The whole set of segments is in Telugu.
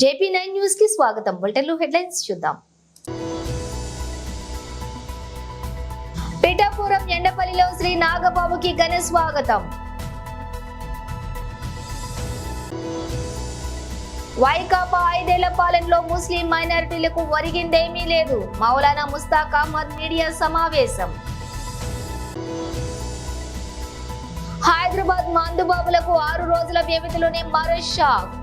జేపీ నైన్ న్యూస్కి స్వాగతం. బులెటిన్లో హెడ్లైన్స్ చూద్దాం. పిఠాపురం ఎండపల్లిలో శ్రీ నాగబాబుకి ఘన స్వాగతం. వైకాపా ఐదేళ్ళ పాలనలో ముస్లిం మైనారిటీలకు ఒరిగిందేమీ లేదు. మౌలానా ముస్తాక్ అహ్మద్ మీడియా సమావేశం. హైదరాబాద్ మందుబాబులకు ఆరు రోజుల వ్యవధిలోనే మరో షాక్.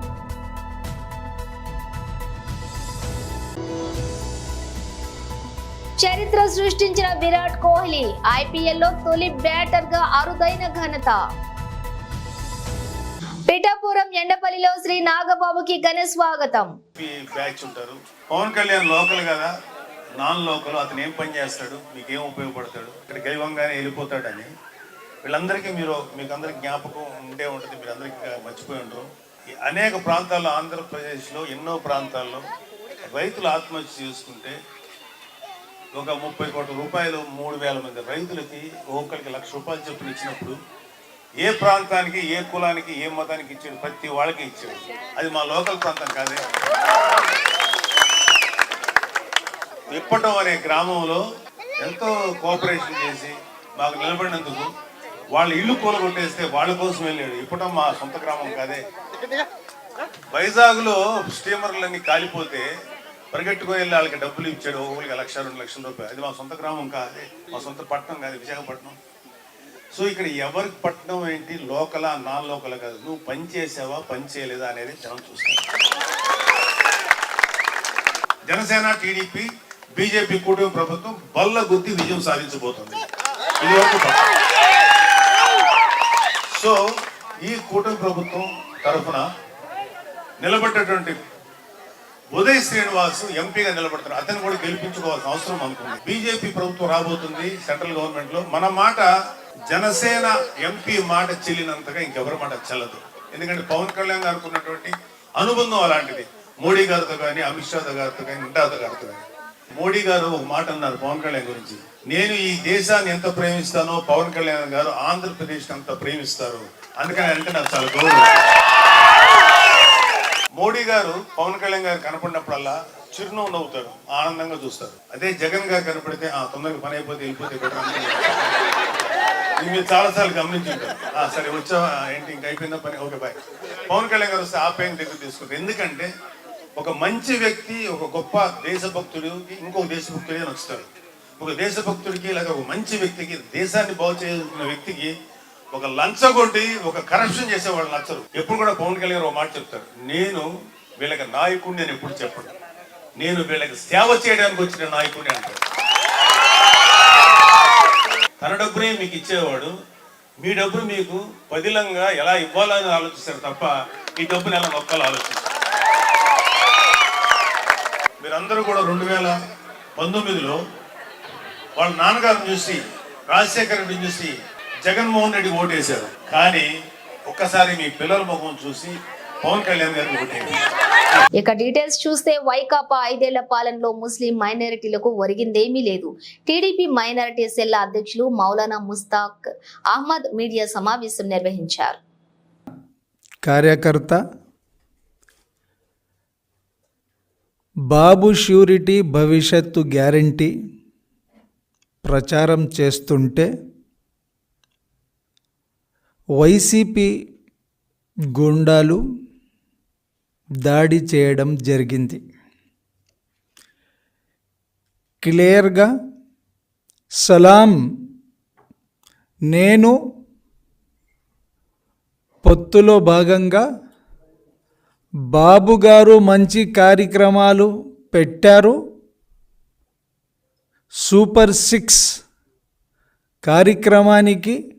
చరిత్ర సృష్టించిన విరాట్ కోహ్లీ ఐపీఎల్లో తొలి బ్యాటర్గా అరుదైన ఘనత. పిఠాపురం ఎండపల్లిలో శ్రీ నాగబాబుకి ఘన స్వాగతం. బ్యాచ్ ఉంటారు. పవన్ కళ్యాణ్ లోకల్ కదా. నాన్ లోకల్ అతను ఏం పని చేస్తాడు? మీకు ఏం ఉపయోగపడతాడు? ఇక్కడ గెలవంగానే వెళ్ళిపోతాడని. వీళ్ళందరికీ మీరు మీకు అందరికి జ్ఞాపకం ఉంటే ఉంటుంది. మీరు అందరికీ మర్చిపోయి ఉంటారు అనేక ప్రాంతాల్లో ఆంధ్రప్రదేశ్లో ఎన్నో ప్రాంతాల్లో రైతులు ఆత్మహత్య చేసుకుంటే ఒక ముప్పై కోట్ల రూపాయలు మూడు వేల మంది రైతులకి ఒక్కొక్కరికి లక్ష రూపాయలు చొప్పున ఇచ్చినప్పుడు ఏ ప్రాంతానికి ఏ కులానికి ఏ మతానికి ఇచ్చాడు? ప్రతి వాళ్ళకి ఇచ్చాడు. అది మా లోకల్ ప్రాంతం కాదే. ఇప్పటం అనే గ్రామంలో ఎంతో కోఆపరేషన్ చేసి మాకు నిలబడినందుకు వాళ్ళ ఇల్లు కూలగొట్టేస్తే వాళ్ళ కోసం వెళ్ళాడు. ఇప్పటం మా సొంత గ్రామం కాదే. వైజాగ్లో స్టీమర్లన్నీ కాలిపోతే పరిగెట్టుకుని వెళ్ళి వాళ్ళకి డబ్బులు ఇచ్చాడు ఒకరికి లక్ష రెండు లక్షల రూపాయలు. అది మా సొంత గ్రామం కాదే మా సొంత పట్టణం కాదు విశాఖపట్నం. సో ఇక్కడ ఎవరికి పట్టణం ఏంటి? లోకల నాన్ లోకల్ కాదు. నువ్వు పని చేసావా పని చేయలేదా అనేది జనం చూస్తాను జనసేన టీడీపీ బీజేపీ కూటమి ప్రభుత్వం బల్ల గుద్ది విజయం సాధించబోతుంది. సో ఈ కూటమి ప్రభుత్వం తరఫున నిలబడ్డటువంటి ఉదయ్ శ్రీనివాస్ ఎంపీగా నిలబడతారు అతను కూడా గెలిపించుకోవాల్సిన అవసరం అనుకుంది బీజేపీ ప్రభుత్వం రాబోతుంది సెంట్రల్ గవర్నమెంట్లో. మన మాట జనసేన ఎంపీ మాట చెల్లినంతగా ఇంకెవరి మాట చెల్లదు. ఎందుకంటే పవన్ కళ్యాణ్ గారికి ఉన్నటువంటి అనుబంధం అలాంటిది. మోడీ గారితో కానీ అమిత్ షా గారితో కానీ నడ్డాతో గారితో కానీ. మోడీ గారు ఒక మాట అన్నారు పవన్ కళ్యాణ్ గురించి. నేను ఈ దేశాన్ని ఎంత ప్రేమిస్తానో పవన్ కళ్యాణ్ గారు ఆంధ్రప్రదేశ్ అంత ప్రేమిస్తారు. అందుకని అంటే నాకు చాలా గౌరవం. మోడీ గారు పవన్ కళ్యాణ్ గారు కనపడినప్పుడల్లా చిరునవ్వు నవ్వుతారు ఆనందంగా చూస్తారు. అదే జగన్ గారు కనపడితే ఆ తొందరగా పని అయిపోతే వెళ్ళిపోతే better మీరు చాలా సార్లు గమనించుంటారు సరే వచ్చా ఏంటి ఇంకా అయిపోయిందా పని? Okay bye. పవన్ కళ్యాణ్ గారు వస్తే ఆ పేరు దగ్గర తీసుకుంటారు. ఎందుకంటే ఒక మంచి వ్యక్తి ఒక గొప్ప దేశభక్తుడికి ఇంకొక దేశభక్తుడి నచ్చుతాడు ఒక దేశభక్తుడికి లేక ఒక మంచి వ్యక్తికి దేశాన్ని బాగు చేసిన వ్యక్తికి ఒక లంచగొట్టి ఒక కరప్షన్ చేసే వాళ్ళు నచ్చరు. ఎప్పుడు కూడా పవన్ కళ్యాణ్ ఒక మాట చెప్తారు. నేను వీళ్ళకి నాయకుడిని నేను ఎప్పుడు చెప్పను. నేను వీళ్ళకి సేవ చేయడానికి వచ్చిన నాయకుడిని అంటారు. తన డబ్బునే మీకు ఇచ్చేవాడు. మీ డబ్బును మీకు పదిలంగా ఎలా ఇవ్వాలని ఆలోచిస్తారు తప్ప ఈ డబ్బుని ఎలా నొక్కాలో ఆలోచిస్తారు. మీరందరూ కూడా రెండు వేల పంతొమ్మిదిలో వాళ్ళ నాన్నగారిని చూసి రాజశేఖర్ రెడ్డిని చూసి జగన్మోహన్ రెడ్డి ఓటేశారు. కానీ ఒక్కసారి మీ పిల్లల ముఖం చూసి పవన్ కళ్యాణ్ గారిని ఓటేయండి. ఇక డీటెయిల్స్ చూస్తే వైకాపా ఐదేళ్ళ పాలనలో ముస్లిం మైనారిటీలకు ఒరిగిందేమీ లేదు. టీడీపీ మైనారిటీ సెల్ అధ్యక్షులు మౌలానా ముస్తాక్ అహ్మద్ మీడియా సమావేశం నిర్వహించారు. కార్యకర్త బాబు ష్యూరిటీ భవిష్యత్తు గ్యారంటీ ప్రచారం చేస్తుంటే వైసీపీ గుండాలు దాడి చేయడం జరిగింది. క్లియర్గా సలాం నేను పొత్తులో భాగంగా బాబు గారు మంచి కార్యక్రమాలు పెట్టారు. సూపర్ సిక్స్ కార్యక్రమానికి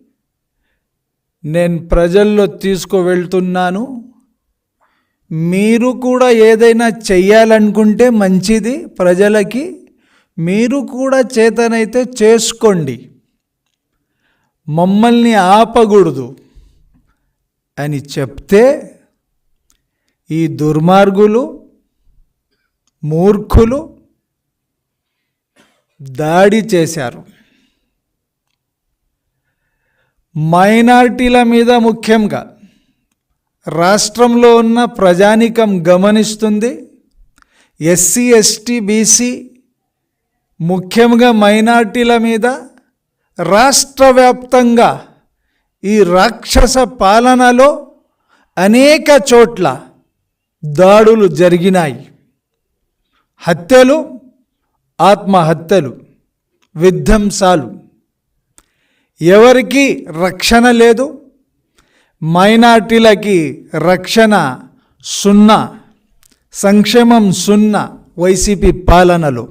నేను ప్రజల్లో తీసుకువెళ్తున్నాను. మీరు కూడా ఏదైనా చెయ్యాలనుకుంటే మంచిది ప్రజలకి. మీరు కూడా చేతనైతే చేసుకోండి. మమ్మల్ని ఆపకూడదు అని చెప్తే ఈ దుర్మార్గులు మూర్ఖులు దాడి చేశారు. మైనార్టీల మీద ముఖ్యంగా రాష్ట్రంలో ఉన్న ప్రజానికం గమనిస్తుంది. ఎస్సీ ఎస్టీ బీసీ ముఖ్యంగా మైనార్టీల మీద రాష్ట్ర వ్యాప్తంగా ఈ రాక్షస పాలనలో అనేక చోట్ల దాడులు జరిగినాయి. హత్యలు ఆత్మహత్యలు విధ్వంసాలు ఎవరికి రక్షణ లేదు మైనార్టీలకి రక్షణ సున్నా సంక్షేమం సున్నా వైసీపీ పాలనలు.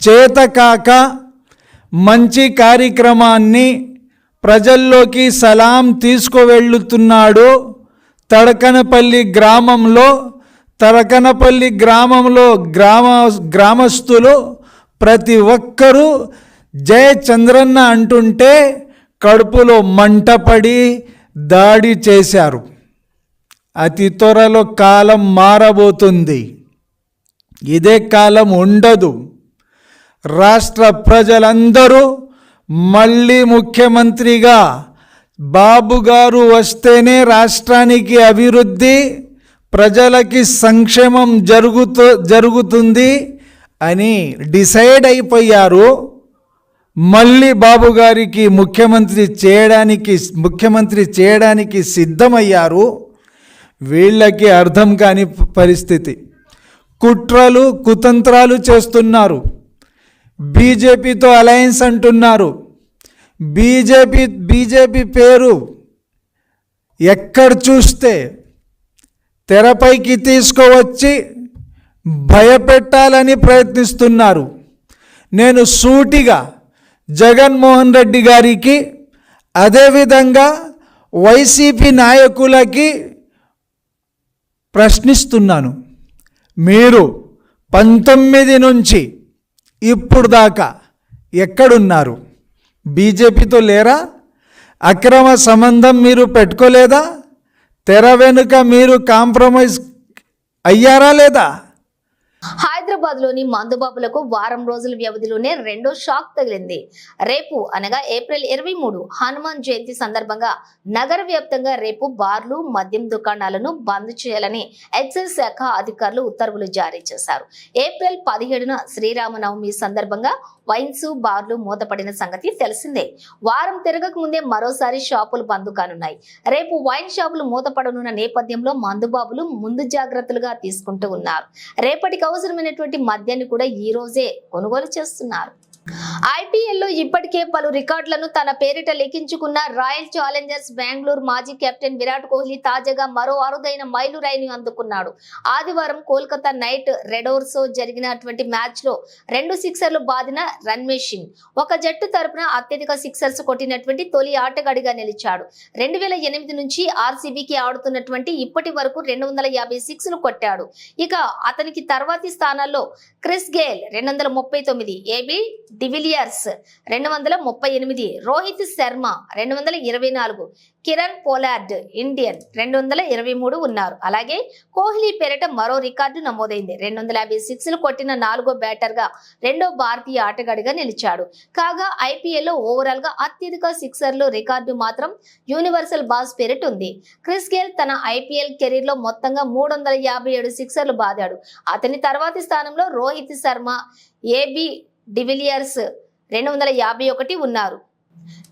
చేతకాక మంచి కార్యక్రమాన్ని ప్రజల్లోకి సలాం తీసుకువెళ్ళుతున్నాడు తడకనపల్లి గ్రామంలో. తడకనపల్లి గ్రామంలో గ్రామ గ్రామస్తులు ప్రతి ఒక్కరూ జయ చంద్రన్న అంటుంటే కడుపులో మంటపడి దాడి చేశారు. అతి త్వరలో కాలం మారబోతుంది. ఇదే కాలం ఉండదు. రాష్ట్ర ప్రజలందరూ మళ్ళీ ముఖ్యమంత్రిగా బాబు గారు వస్తేనే రాష్ట్రానికి అభివృద్ధి ప్రజలకి సంక్షేమం జరుగుతూ జరుగుతుంది అని డిసైడ్ అయిపోయారు. మళ్ళీ బాబు గారికి ముఖ్యమంత్రి చేయడానికి ముఖ్యమంత్రి చేయడానికి సిద్ధమయ్యారు. వీళ్ళకి అర్థం కాని పరిస్థితి. కుట్రలు కుతంత్రాలు చేస్తున్నారు. బీజేపీతో అలయన్స్ అంటున్నారు. బీజేపీ బీజేపీ పేరు ఎక్కడ చూస్తే తెరపైకి తీసుకువచ్చి భయపెట్టాలని ప్రయత్నిస్తున్నారు. నేను సూటిగా జగన్మోహన్ రెడ్డి గారికి అదేవిధంగా వైసీపీ నాయకులకి ప్రశ్నిస్తున్నాను. మీరు పంతొమ్మిది నుంచి ఇప్పుడు దాకా ఎక్కడున్నారు? బీజేపీతో లేరా? అక్రమ సంబంధం మీరు పెట్టుకోలేదా? తెర వెనుక మీరు కాంప్రమైజ్ అయ్యారా లేదా? హైదరాబాద్లోని మందుబాబులకు వారం రోజుల వ్యవధిలోనే రెండో షాక్ తగిలింది. రేపు అనగా ఏప్రిల్ ఇరవై మూడు హనుమాన్ జయంతి సందర్భంగా నగర వ్యాప్తంగా రేపు బార్లు మద్యం దుకాణాలను బంద్ చేయాలని ఎక్సైజ్ శాఖ అధికారులు ఉత్తర్వులు జారీ చేశారు. ఏప్రిల్ పదిహేడున శ్రీరామనవమి సందర్భంగా వైన్స్ బార్లు మూతపడిన సంగతి తెలిసిందే. వారం తిరగక ముందే మరోసారి షాపులు బంద్ కానున్నాయి. రేపు వైన్ షాపులు మూతపడనున్న నేపథ్యంలో మందుబాబులు ముందు జాగ్రత్తలుగా తీసుకుంటూ ఉన్నారు. రేపటికి అవసరమైనటువంటి మద్యాన్ని కూడా ఈ రోజే కొనుగోలు చేస్తున్నారు. ఐపీఎల్లో ఇప్పటికే పలు రికార్డులను తన పేరిట లిఖించుకున్న రాయల్ ఛాలెంజర్స్ బెంగళూరు మాజీ కెప్టెన్ విరాట్ కోహ్లీ తాజాగా మరో అరుదైన మైలురాయిని అందుకున్నాడు. ఆదివారం కోల్కతా నైట్ రెడోర్స్ జరిగినటువంటి మ్యాచ్లో రెండు సిక్సర్లు బాదిన రన్మేష్ ఒక జట్టు తరపున అత్యధిక సిక్సర్స్ కొట్టినటువంటి తొలి ఆటగాడిగా నిలిచాడు. రెండు వేల ఎనిమిది నుంచి ఆర్సీబీకి ఆడుతున్నటువంటి ఇప్పటి వరకు రెండు వందల యాభై సిక్స్లు కొట్టాడు. ఇక అతనికి తర్వాతి స్థానాల్లో క్రిస్ గేల్ రెండు వందల ముప్పై తొమ్మిది ఏబి డివిలియర్స్ రెండు వందల ముప్పై ఎనిమిది రోహిత్ శర్మ రెండు వందల ఇరవై నాలుగు కిరణ్ పోలార్డ్ ఇండియన్ రెండు వందల ఇరవై మూడు ఉన్నారు. అలాగే కోహ్లీ పేరిట మరో రికార్డు నమోదైంది. రెండు వందల యాభై సిక్స్లు కొట్టిన నాలుగో బ్యాటర్గా రెండో భారతీయ ఆటగాడిగా నిలిచాడు. కాగా ఐపీఎల్లో ఓవరాల్గా అత్యధిక సిక్సర్లు రికార్డు మాత్రం యూనివర్సల్ బాస్ పేరిట ఉంది. క్రిస్ గేల్ తన ఐపీఎల్ కెరీర్లో మొత్తంగా మూడు వందల యాభై ఏడు సిక్సర్లు బాదాడు. అతని తర్వాతి స్థానంలో రోహిత్ శర్మ ఏబి డివిలియర్స్ రెండు వందల యాభై ఒకటి ఉన్నారు.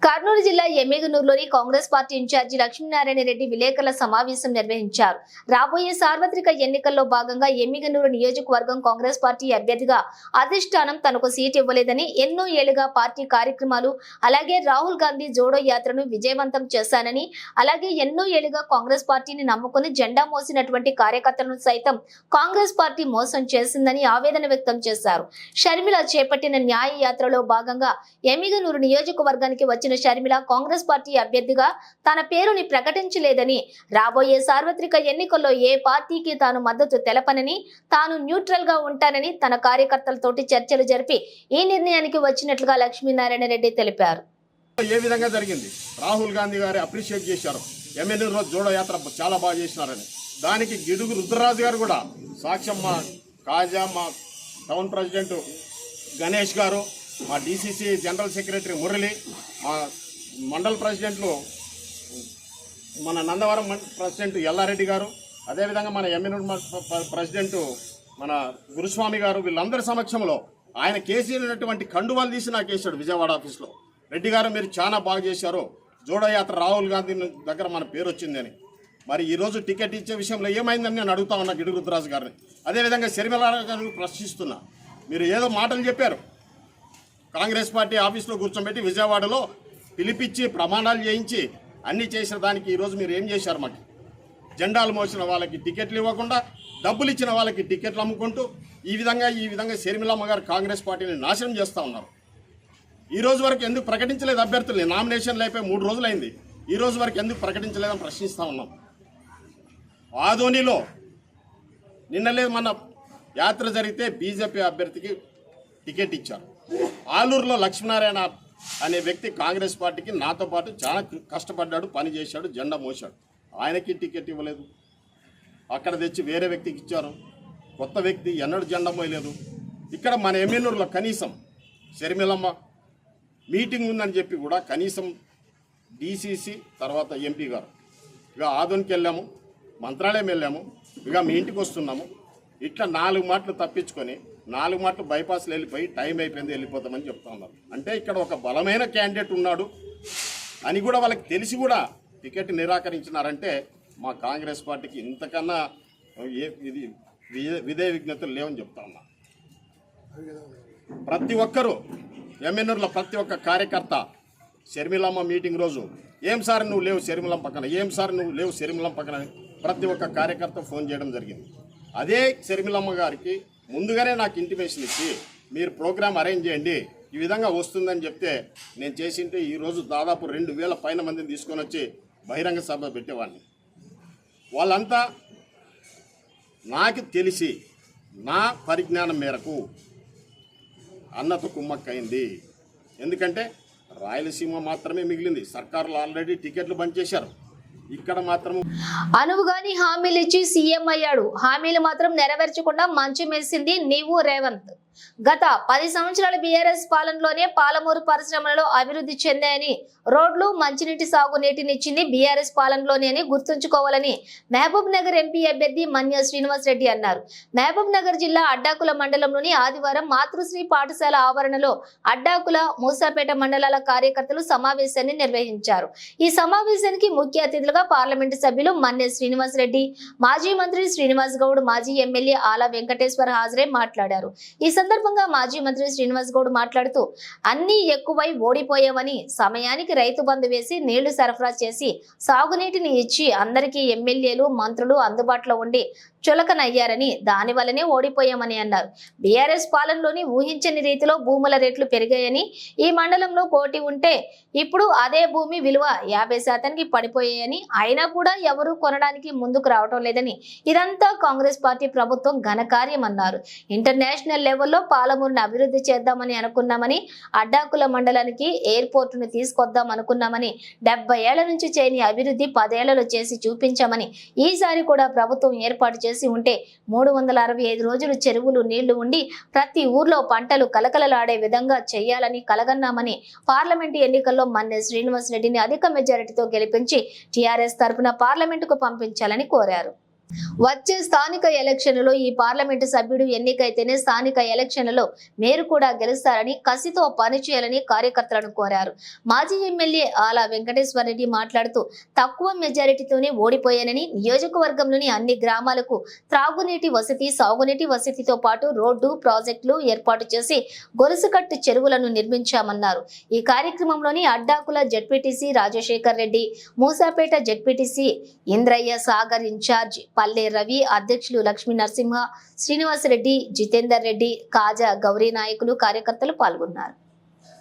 కర్నూలు జిల్లా ఎమ్మిగనూరులోని Congress party incharge Lakshminarayana Reddy విలేకరుల సమావేశం నిర్వహించారు. రాబోయే సార్వత్రిక ఎన్నికల్లో భాగంగా ఎమ్మిగనూరు నియోజకవర్గం కాంగ్రెస్ పార్టీ అభ్యర్థిగా అధిష్టానం తనకు సీట్ ఇవ్వలేదని ఎన్నో ఏళ్ళుగా పార్టీ కార్యక్రమాలు అలాగే రాహుల్ గాంధీ జోడో యాత్రను విజయవంతం చేశానని అలాగే ఎన్నో ఏళ్ళుగా కాంగ్రెస్ పార్టీని నమ్ముకుని జెండా మోసినటువంటి కార్యకర్తలను సైతం కాంగ్రెస్ పార్టీ మోసం చేసిందని ఆవేదన వ్యక్తం చేశారు. షర్మిల చేపట్టిన న్యాయ యాత్రలో భాగంగా ఎమ్మిగనూరు ప్రచారానికి వచ్చిన షర్మిల కాంగ్రెస్ పార్టీ అభ్యర్థిగా తన పేరుని ప్రకటించలేదని రాబోయే సార్వత్రిక ఎన్నికల్లో ఏ పార్టీకి తాను మద్దతు తెలపనని తాను న్యూట్రల్గా ఉంటానని తన కార్యకర్తలతోటి చర్చలు జరిపి ఈ నిర్ణయానికి వచ్చినట్లుగా లక్ష్మీనారాయణ రెడ్డి తెలిపారు. ఏ విధంగా జరిగింది? రాహుల్ గాంధీ గారు అప్రిషియేట్ చేశారు. ఎమ్మెల్యే రోజు జోడో యాత్ర చాలా బాగా చేసినారని. దానికి గిడుగు రుద్రరాజు గారు కూడా సాక్ష్యం మా కాజా మా టౌన్ ప్రెసిడెంట్ గణేష్ గారు మా డీసీసీ జనరల్ సెక్రటరీ మురళి మా మండల్ ప్రెసిడెంట్లు మన నందవరం ప్రెసిడెంట్ ఎల్లారెడ్డి గారు అదేవిధంగా మన ఎమ్మెల్యే ప్రెసిడెంట్ మన గురుస్వామి గారు వీళ్ళందరి సమక్షంలో ఆయన కేసీనటువంటి కండువాలు తీసి నాకు వేశాడు విజయవాడ ఆఫీస్లో. రెడ్డి గారు మీరు చాలా బాగా చేశారు. జోడయాత్ర రాహుల్ గాంధీ దగ్గర మన పేరు వచ్చిందని. మరి ఈరోజు టికెట్ ఇచ్చే విషయంలో ఏమైందని నేను అడుగుతా ఉన్నా గిడి గారిని. అదేవిధంగా శర్మిల గారిని ప్రశ్నిస్తున్నా. మీరు ఏదో మాటలు చెప్పారు. కాంగ్రెస్ పార్టీ ఆఫీస్లో కూర్చోబెట్టి విజయవాడలో పిలిపించి ప్రమాణాలు చేయించి అన్నీ చేసిన దానికి ఈరోజు మీరు ఏం చేశారు మాకు? జెండాలు మోసిన వాళ్ళకి టికెట్లు ఇవ్వకుండా డబ్బులు ఇచ్చిన వాళ్ళకి టికెట్లు అమ్ముకుంటూ ఈ విధంగా ఈ విధంగా షర్మిలమ్మ గారు కాంగ్రెస్ పార్టీని నాశనం చేస్తూ ఉన్నారు. ఈ రోజు వరకు ఎందుకు ప్రకటించలేదు అభ్యర్థుల్ని? నామినేషన్లు అయిపోయి మూడు రోజులైంది ఈ రోజు వరకు ఎందుకు ప్రకటించలేదని ప్రశ్నిస్తూ ఉన్నాం. ఆధోనిలో నిన్నలే మన యాత్ర జరిగితే బీజేపీ అభ్యర్థికి టికెట్ ఇచ్చారు. ఆలూరులో లక్ష్మీనారాయణ అనే వ్యక్తి కాంగ్రెస్ పార్టీకి నాతో పాటు చాలా కష్టపడ్డాడు పని చేశాడు జెండా మోశాడు. ఆయనకి టికెట్ ఇవ్వలేదు. అక్కడ తెచ్చి వేరే వ్యక్తికి ఇచ్చారు. కొత్త వ్యక్తి ఎన్నడూ జెండా మోయలేదు. ఇక్కడ మన ఎమ్మెల్యేలో కనీసం షర్మిలమ్మ మీటింగ్ ఉందని చెప్పి కూడా కనీసం డీసీసీ తర్వాత ఎంపీ గారు. ఇక ఆదోనికి వెళ్ళాము మంత్రాలయం వెళ్ళాము ఇక మీ ఇంటికి వస్తున్నాము. ఇట్లా నాలుగు మాటలు తప్పించుకొని నాలుగు మాటలు బైపాస్లో వెళ్ళిపోయి టైం అయిపోయింది వెళ్ళిపోతామని చెప్తా ఉన్నారు. అంటే ఇక్కడ ఒక బలమైన క్యాండిడేట్ ఉన్నాడు అని కూడా వాళ్ళకి తెలిసి కూడా టికెట్ నిరాకరించినారంటే మా కాంగ్రెస్ పార్టీకి ఇంతకన్నా ఏ ఇది విధే- విజ్ఞతలు లేవని చెప్తా ఉన్నా. ప్రతి ఒక్కరూ ఎమ్మెన్యూర్ల ప్రతి ఒక్క కార్యకర్త షర్మిలమ్మ మీటింగ్ రోజు ఏం సార్ నువ్వు లేవు షర్మిలం పక్కన ఏం సార్ నువ్వు లేవు షర్మిలం పక్కన ప్రతి ఒక్క కార్యకర్త ఫోన్ చేయడం జరిగింది. అదే షర్మిలమ్మ గారికి ముందుగానే నాకు ఇంటిమేషన్ ఇచ్చి మీరు ప్రోగ్రామ్ అరేంజ్ చేయండి ఈ విధంగా వస్తుందని చెప్తే నేను చేసింటే ఈరోజు దాదాపు రెండు వేల పైన మందిని తీసుకొని వచ్చి బహిరంగ సభ పెట్టేవాడిని. వాళ్ళంతా నాకు తెలిసి నా పరిజ్ఞానం మేరకు అన్నత కుమ్మక్కైంది ఎందుకంటే రాయలసీమ మాత్రమే మిగిలింది. సర్కారులు ఆల్రెడీ టికెట్లు బంద్ చేశారు. ఇక్కడ మాత్రం అనువుగాని హామీలు ఇచ్చి సీఎం అయ్యాడు. హామీలు మాత్రం నెరవేర్చకుండా మంచి మెరిసింది నీవు రేవంత్. గత పది సంవత్సరాల బీఆర్ఎస్ పాలనలోనే పాలమూరు పరిశ్రమలలో అభివృద్ధి చెందాయని రోడ్లు మంచినీటి సాగునీటినిచ్చింది బీఆర్ఎస్ పాలనలోనే అని గుర్తుంచుకోవాలని మహబూబ్ నగర్ ఎంపీ అభ్యర్థి మన్య శ్రీనివాస్ రెడ్డి అన్నారు. మహబూబ్ నగర్ జిల్లా అడ్డాకుల మండలంలోని ఆదివారం మాతృశ్రీ పాఠశాల ఆవరణలో అడ్డాకుల మూసాపేట మండలాల కార్యకర్తలు సమావేశాన్ని నిర్వహించారు. ఈ సమావేశానికి ముఖ్య అతిథులుగా పార్లమెంటు సభ్యులు మన్య శ్రీనివాస్ రెడ్డి మాజీ మంత్రి శ్రీనివాస్ గౌడ్ మాజీ ఎమ్మెల్యే ఆలా వెంకటేశ్వర హాజరై మాట్లాడారు. ఈ సందర్భంగా మాజీ మంత్రి శ్రీనివాస్ గౌడ్ మాట్లాడుతూ అన్ని ఎక్కువై ఓడిపోయామని సమయానికి రైతు బంధు వేసి నీళ్ళు సరఫరా చేసి సాగునీటిని ఇచ్చి అందరికీ ఎమ్మెల్యేలు మంత్రులు అందుబాటులో ఉండి చులకనయ్యారని దాని వల్లనే ఓడిపోయామని అన్నారు. బీఆర్ఎస్ పాలనలోని ఊహించని రీతిలో భూముల రేట్లు పెరిగాయని ఈ మండలంలో కోటి ఉంటే ఇప్పుడు అదే భూమి విలువ యాభై శాతానికి పడిపోయాయని అయినా కూడా ఎవరూ కొనడానికి ముందుకు రావటం లేదని ఇదంతా కాంగ్రెస్ పార్టీ ప్రభుత్వం ఘనకార్యం అన్నారు. ఇంటర్నేషనల్ లెవెల్లో పాలమూరుని అభివృద్ధి చేద్దామని అనుకున్నామని అడ్డాకుల మండలానికి ఎయిర్పోర్టును తీసుకొద్దాం అనుకున్నామని డెబ్బై ఏళ్ళ నుంచి చేయని అభివృద్ధి పదేళ్ళలో చేసి చూపించామని ఈసారి కూడా ప్రభుత్వం ఏర్పాటు చేసి ఉంటే మూడు వందల అరవై ఐదు రోజులు చెరువులు నీళ్ళు ఉండి ప్రతి ఊర్లో పంటలు కలకలలాడే విధంగా చేయాలని కలగన్నామని పార్లమెంటు ఎన్నికల్లో మన్నె శ్రీనివాస్ రెడ్డిని అధిక మెజారిటీతో గెలిపించి టీఆర్ఎస్ తరఫున పార్లమెంటుకు పంపించాలని కోరారు. వచ్చే స్థానిక ఎలక్షన్లలో ఈ పార్లమెంటు సభ్యుడు ఎన్నికైతేనే స్థానిక ఎలక్షన్లలో మేరు కూడా గెలుస్తారని కసితో పనిచేయాలని కార్యకర్తలను కోరారు. మాజీ ఎమ్మెల్యే ఆలా వెంకటేశ్వర రెడ్డి మాట్లాడుతూ తక్కువ మెజారిటీతోనే ఓడిపోయానని నియోజకవర్గంలోని అన్ని గ్రామాలకు త్రాగునీటి వసతి సాగునీటి వసతితో పాటు రోడ్డు ప్రాజెక్టులు ఏర్పాటు చేసి గొలుసుకట్టు చెరువులను నిర్మించామన్నారు. ఈ కార్యక్రమంలోని Addakula ZPTC Rajasekhar Reddy Musapet ZPTC Indraiah Sagar incharge Palle Ravi అధ్యక్షులు లక్ష్మీ నరసింహ శ్రీనివాసరెడ్డి జితేందర్ రెడ్డి కాజా గౌరీ నాయకులు కార్యకర్తలు పాల్గొన్నారు.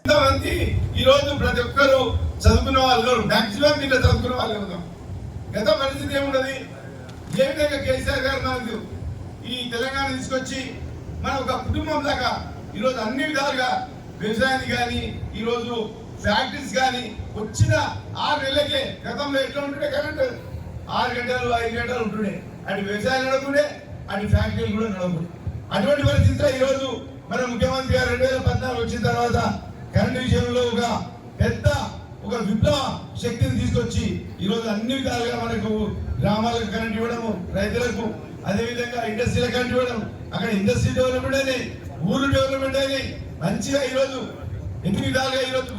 ఎంతమంది ఈ రోజు ప్రతి ఒక్కరు చదువుకున్న వాళ్ళు మాక్సిమం మీరు చదువుకున్న వాళ్ళు ఉన్నాం గత పరిస్థితి ఏమున్నది? ఏ విధంగా కేసీఆర్ గారు మనకు ఈ తెలంగాణ తీసుకొచ్చి మన ఒక కుటుంబం లాగా ఈరోజు అన్ని విధాలుగా వ్యవసాయాన్ని కానీ ఈరోజు ఫ్యాక్టరీస్ కానీ వచ్చిన ఆరు నెలలకే గతంలో ఎట్లా ఉంటుండే? కరెంట్ ఆరు గంటలు ఐదు గంటలు ఉంటుండే. అటు వ్యవసాయం నడవకుండే అటు ఫ్యాక్టరీలు కూడా నడవకుండే. అటువంటి పరిస్థితిలో ఈరోజు మన ముఖ్యమంత్రి గారు రెండు వేల పద్నాలుగు వచ్చిన తర్వాత కరెంటు విషయంలో ఒక పెద్ద ఒక విప్లవ శక్తిని తీసుకొచ్చి ఈరోజు అన్ని విధాలుగా మనకు గ్రామాలకు కరెంట్ ఇవ్వడము రైతులకు అదేవిధంగా ఇండస్ట్రీలకు కరెంట్ ఇవ్వడం అక్కడ ఇండస్ట్రీ డెవలప్మెంట్ అని ఊరు డెవలప్మెంట్ అని మంచిగా ఈరోజు ఎన్ని విధాలుగా ఈరోజు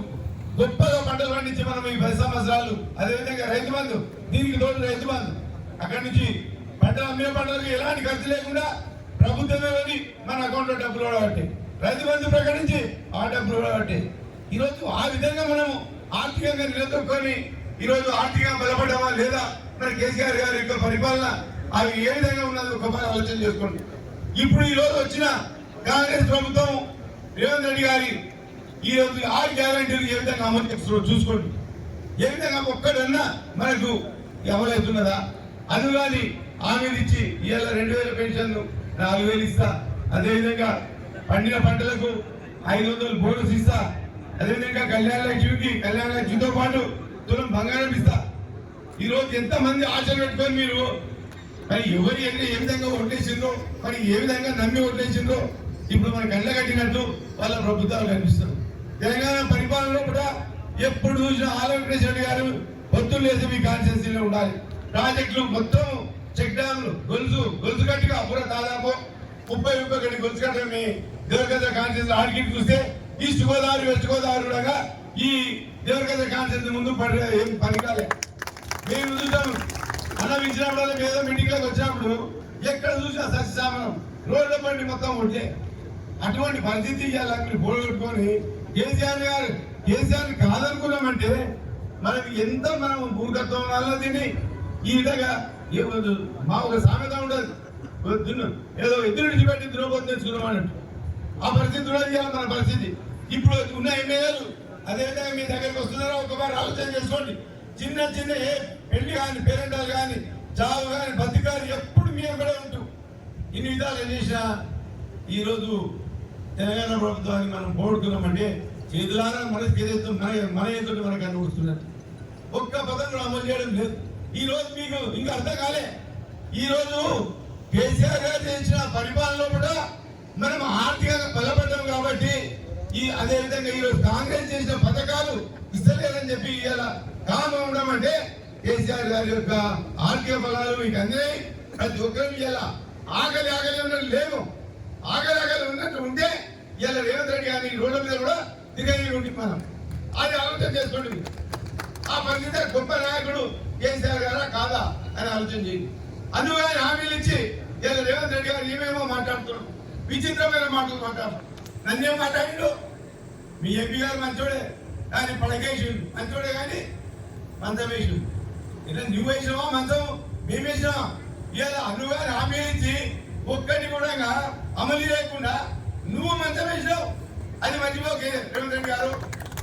గొప్పగా పంటలు పండించి మనం ఈ పది సంవత్సరాలు అదేవిధంగా రైతు బంధు దీనికి తోడు రైతు బంధు. అక్కడి నుంచి పంటలు అమ్మే పంటలకు ఎలాంటి ఖర్చు లేకుండా ప్రభుత్వమే అని మన అకౌంట్లో డబ్బులు పడబట్టి రైతు బంధు ప్రకటించి ఆ డబ్బులు పడబట్టి ఈరోజు ఆ విధంగా మనము ఆర్థికంగా నిలదొక్కుని ఈరోజు ఆర్థికంగా బలపడమా లేదా? మన కేసీఆర్ గారి యొక్క పరిపాలన అవి ఏ విధంగా ఉన్నది ఒకసారి ఆలోచన చేసుకోండి. ఇప్పుడు ఈ రోజు వచ్చిన కాంగ్రెస్ ప్రభుత్వం రేవంత్ రెడ్డి గారి ఈ రోజు ఆ గ్యారంటీలు ఏ విధంగా అమలు చేస్తున్నారో చూసుకోండి. ఏ విధంగా ఒక్కడన్నా మనకు అమలవుతున్నదా అందుకని హామీలు ఇచ్చి ఇవాళ రెండు వేల పెన్షన్లు నాలుగు వేలు ఇస్తా. అదేవిధంగా పండిన పంటలకు ఐదు వందలు బోనస్ ఇస్తా. అదేవిధంగా కళ్యాణ లక్ష్మికి కళ్యాణ లక్ష్మితో పాటు తులం బంగారం ఇస్తా. ఈరోజు ఎంతమంది ఆశలు పెట్టుకొని మీరు మరి ఎవరి ఎన్ని ఏ విధంగా ఓట్లేసిండ్రో మరి ఏ విధంగా నమ్మి ఓట్లేసిండ్రో ఇప్పుడు మన కళ్ళ కట్టినట్టు వాళ్ళ ప్రభుత్వాలు కనిపిస్తారు తెలంగాణ పరిపాలనలో కూడా ఎప్పుడు చూసినా ఆలోకేష్ గారు పొత్తులు లేసి మీ కాన్స్టిట్యూన్సీలో ఉండాలి. ప్రాజెక్టులు మొత్తం చెక్ డ్యామ్లు గొలుసు గొలుసు కట్టుగా అప్పుడు దాదాపు ముప్పై ముప్పై గంట గొలుసు కట్ట మీ దేవరగద్ద ఆడికి చూస్తే ఈస్ట్ గోదావరి వెస్ట్ గోదావరి కూడా ఈ దేవరగజ కాన్సెన్స్ ముందు పడి ఏం పనికాలే మేము చూసాము. అన్న ఇచ్చినప్పుడు ఏదో మీటింగ్లోకి వచ్చినప్పుడు ఎక్కడ చూసినా సస్యశామనం రోడ్ల బండి మొత్తం ఉంటే అటువంటి పరిస్థితి ఇవ్వాలని పోగొట్టుకొని కేసీఆర్ గారు కేసీఆర్ కాదనుకున్నామంటే మనకి ఎంత మనం మూర్ఖత్వం వల్ల తిని ఈ విధంగా ఏ- మా ఒక సామెత ఉండదు. దున్ను ఏదో ఎదురు విడిచిపెట్టి ద్రౌపది తెచ్చుకున్నాం అన్నట్టు ఆ పరిస్థితి కూడా మన పరిస్థితి. ఇప్పుడు ఉన్న ఎమ్మెల్యేలు అదేవిధంగా మీ దగ్గరికి వస్తున్నారో? ఒకసారి ఆలోచన చేసుకోండి. చిన్న చిన్న ఏ పెళ్ళి కానీ పేరెంటాలు కానీ చావు కానీ బతి కానీ ఎప్పుడు మీ అక్కడే ఉంటూ ఇన్ని విధాలు చేసినా ఈరోజు తెలంగాణ ప్రభుత్వాన్ని మనం పోగొడుతున్నామంటే చేతులారా మనకి ఏదైతే మన మన ఎదుటి మనకు అనుకుంటున్నట్టు ఒక్క పదం కూడా అమలు చేయడం లేదు. ఈ రోజు మీకు ఇంకా అర్థం కాలే. ఈ రోజు కేసీఆర్ గారు చేసిన పరిపాలనలో కూడా మనం ఆర్థికంగా బలపడ్డాం కాబట్టి ఈ అదే విధంగా ఈ రోజు కాంగ్రెస్ చేసిన పథకాలు ఇస్తలేదని చెప్పి ఇలా కామ ఉండడం అంటే కేసీఆర్ గారి యొక్క ఆర్థిక బలాలు మీకు అందినాయి. ప్రతి ఒక్కరూ ఇలా ఆకలి ఆకలి ఉన్నట్టు లేవు ఆకలి ఆకలి ఉన్నట్టు ఉంటే ఇలా రేవంత్ రెడ్డి గారి రోడ్ల మీద కూడా తిరిగి ఉంటుంది మనం. అది ఆలోచన చేసుకోండి ఆ పరిస్థితి గొప్ప నాయకుడు కేసీఆర్ గారా కాదా అని ఆలోచన చేయండి. అందుకని హామీలు ఇచ్చి ఇలా రేవంత్ రెడ్డి గారు ఏమేమో మాట్లాడుతున్నాం విచిత్రమైన మాటలు మాట్లాడుతున్నాం నన్నేం మాట్లాడిండు? మీ ఎంపీ గారు మంచోడే కానీ పడకేసిండు మంచోడే కానీ మంచం వేసిండు ఇలా నువ్వు వేసినావా మంచం? మేము వేసినావా ఇలా నువ్వు గారు హామీలు ఇచ్చి ఒక్కటి కూడా అమలు లేకుండా నువ్వు మంచం వేసినావు. అది మర్చిపోకే రేవంత్ రెడ్డి గారు.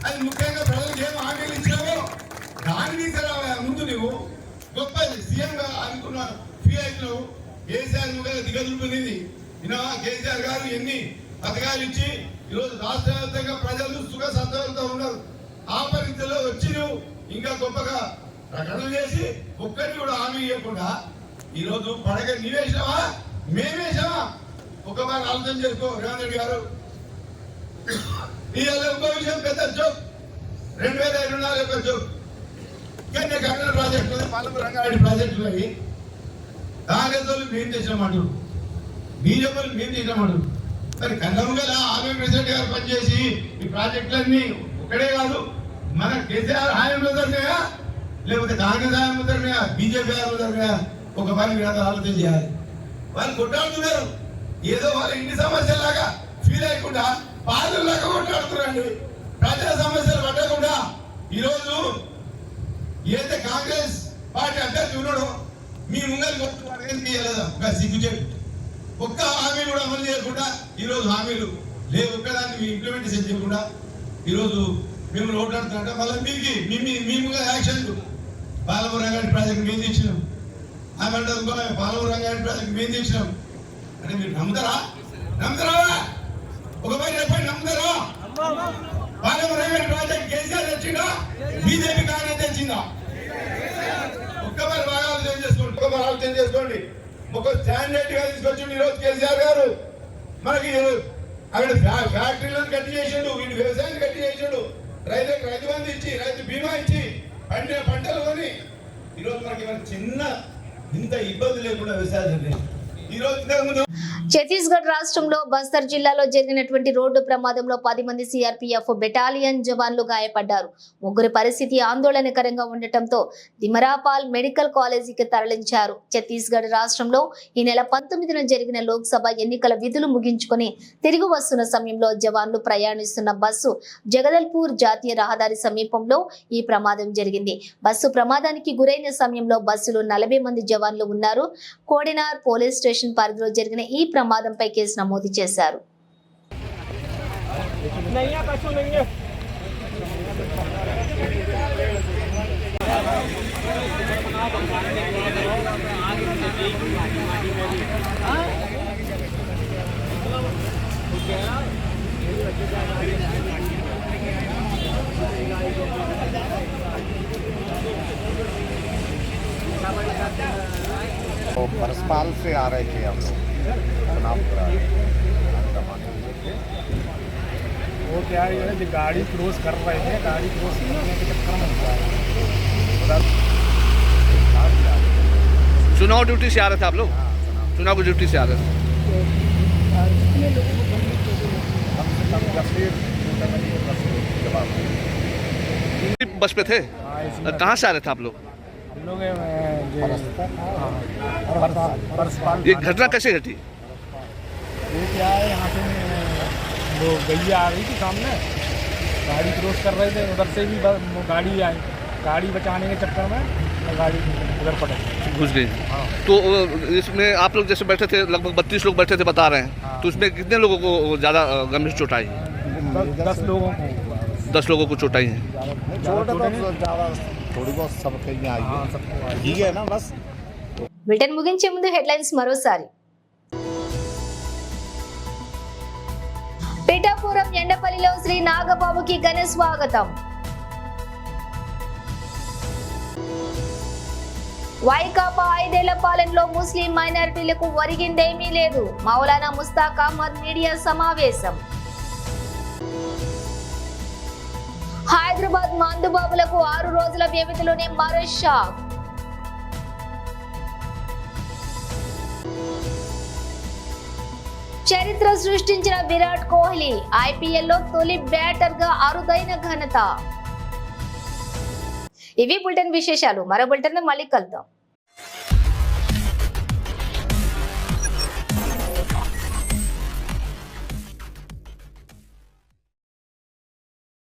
అది ముఖ్యంగా ప్రజలకు ఏం హామీలు ఇచ్చినావో దాన్ని తీసుకురావా ముందు నువ్వు గొప్ప సీఎంగా అనుకున్న ఫీల్ కేసీఆర్ నువ్వు కదా వినవా కేసీఆర్ గారు ఎన్ని పథకాలు ఇచ్చి ఈరోజు రాష్ట్ర వ్యాప్తంగా ప్రజలు సుఖ సంతోషంతో ఉన్నారు. ఆ పరిస్థితుల్లో వచ్చి నువ్వు ఇంకా గొప్పగా ప్రకటన చేసి ఒక్కటి కూడా హామీ ఇవ్వకుండా ఈరోజు పడగ నీవేసావా మేమేసావా ఒక బాగా ఆలోచన చేసుకో రేవంత్ రెడ్డి గారు. ఇవాళ ఇంకో విషయం పెద్ద జోక్. రెండు వేల ఇరవై నాలుగు యొక్క జోక్. కానీ కన్నడ ప్రాజెక్టు పాలమూరు రంగారెడ్డి ప్రాజెక్టులు అవి కాంగ్రెస్ వాళ్ళు మేము చేసినామంటారు బీజేపీ వాళ్ళు మేము చేసినామంటారు మరి కన్నమ్గల ఆమె ప్రెసిడెంట్ గారు పనిచేసి ఈ ప్రాజెక్టులన్నీ ఒకడే కాదు మన కేసీఆర్ హాయంలో జరిగినాయా లేకపోతే కాంగ్రెస్ హాయంలో దొరికినాయా బీజేపీ హాయంలో జరిగినాయా ఒక పని మీద ఆలోచన చేయాలి. వాళ్ళు కొట్టాడుతున్నారు ఏదో వాళ్ళ ఇంటి సమస్యలాగా ఫీల్ అయ్యకుండా పాలనలాగా కొట్టాడుతున్నారండి ప్రజల సమస్యలు పట్టకుండా ఈరోజు ఏదైతే కాంగ్రెస్ పార్టీ అభ్యర్థి ఉన్నాడో మీ ఏం తీయలేదా ఒక సిగ్గుచేటు ఒక్క హామీ కూడా అమలు చేయకుండా ఈరోజు హామీలు లేవు. ఒక్కదాన్ని ఇంప్లిమెంటేషన్ చేయకుండా ఈరోజు మేము ఓట్లాడుతున్నట్ట మళ్ళీ మీకు మీ మీ- మీ ముంగ యాక్షన్ పాలమూరు రంగారెడ్డి ప్రాజెక్ట్ మేము తెచ్చినాం ఆమె అంటారు ఇంకో పాలమూరు రంగారెడ్డి ప్రాజెక్ట్ మేము తెచ్చినాం అంటే మీరు నమ్ముతారా? నమ్ముతారా? ఒక పని చెప్పండి నమ్ముతారా? పాలమూరు రంగారెడ్డి ప్రాజెక్ట్ కేసీఆర్ తెచ్చిందా? బీజేపీ కాంగ్రెస్ తెచ్చిందా? ఒక్కమారు బాగా ఆలోచన చేసుకోండి? ఒక్కమారు చేసుకోండి. ఒక స్టాండర్డ్గా తీసుకొచ్చి ఈ రోజు కేసీఆర్ గారు. మనకి అక్కడ ఫ్యాక్టరీలను కట్టి చేసాడు వీడు వ్యవసాయాన్ని కట్టి చేసాడు. రైతులకు రైతు బంధు ఇచ్చి రైతు బీమా ఇచ్చి పండిన పంటలు కొని ఈరోజు మనకి చిన్న ఇంత ఇబ్బంది లేకుండా వ్యవసాయం ఈ రోజు ఛత్తీస్గఢ్ రాష్ట్రంలో బస్తర్ జిల్లాలో జరిగినటువంటి రోడ్డు ప్రమాదంలో పది మంది సిఆర్పీఎఫ్ బెటాలియన్ జవాన్లు గాయపడ్డారు. ముగ్గురి పరిస్థితి ఆందోళనకరంగా ఉండటంతో దిమరాపాల్ మెడికల్ కాలేజీకి తరలించారు. ఛత్తీస్గఢ్ రాష్ట్రంలో ఈ నెల పంతొమ్మిదిన జరిగిన లోక్సభ ఎన్నికల విధులు ముగించుకొని తిరిగి వస్తున్న సమయంలో జవాన్లు ప్రయాణిస్తున్న బస్సు జగదల్పూర్ జాతీయ రహదారి సమీపంలో ఈ ప్రమాదం జరిగింది. బస్సు ప్రమాదానికి గురైన సమయంలో బస్సులో నలభై మంది జవాన్లు ఉన్నారు. కోడినార్ పోలీస్ స్టేషన్ పరిధిలో జరిగిన ఈ ప్రమాదంపై కేసు నమోదు చేశారు तो परसपाल से आ रहे थे हम लोग करा वो क्या है जो गाड़ी क्रॉस कर रहे थे गाड़ी क्रॉस करने के चक्कर में हुआ है। चुनाव ड्यूटी से आ रहे थे आप लोग? चुनाव। की ड्यूटी से आ रहे थे। कम से कम दस मिनट दस मिनट के बाद बस पे थे? हाँ, कहाँ से आ रहे थे आप लोग? लोग हाँ, ये घटना कैसे घटी? ये क्या है यहाँ से वो गैया आ रही थी सामने। गाड़ी क्रॉस कर रहे थे उधर से भी वो गाड़ी आई। गाड़ी बचाने के चक्कर में गाड़ी उधर पड़े घुस गई। तो इसमें आप लोग जैसे बैठे थे लगभग बत्तीस लोग बैठे थे बता रहे हैं। तो उसमें कितने लोगों को ज़्यादा गंभीर चोट आई? दस दस लोगों को। दस लोगों को चोट आई है। छोटे ज़्यादा तो चोटें नहीं। ज़्यादा थोड़ी बहुत सबके यहाँ आई हाँ है सबको आई। ठीक है ना बस బ్రిటన్ ముగించే ముందు హెడ్లైన్స్ మరోసారి పిఠాపురం ఎండపల్లిలో శ్రీ నాగబాబుకి ఘన స్వాగతం వైకాపా ఐదేళ్ల పాలనలో ముస్లిం మైనారిటీలకు ఒరిగిందేమీ లేదు మౌలానా ముస్తాక్ అహ్మద్ మీడియా సమావేశం హైదరాబాద్ మందుబాబులకు ఆరు రోజుల వ్యవధిలోనే మరో షాక్. చరిత్ర సృష్టించిన విరాట్ కోహ్లీ ఐపీఎల్లో తొలి బ్యాటర్గా అరుదైన ఘనత. ఇవి బులెటిన్ విశేషాలు. మరో బులెటిన్ మళ్ళీ కలుద్దాం.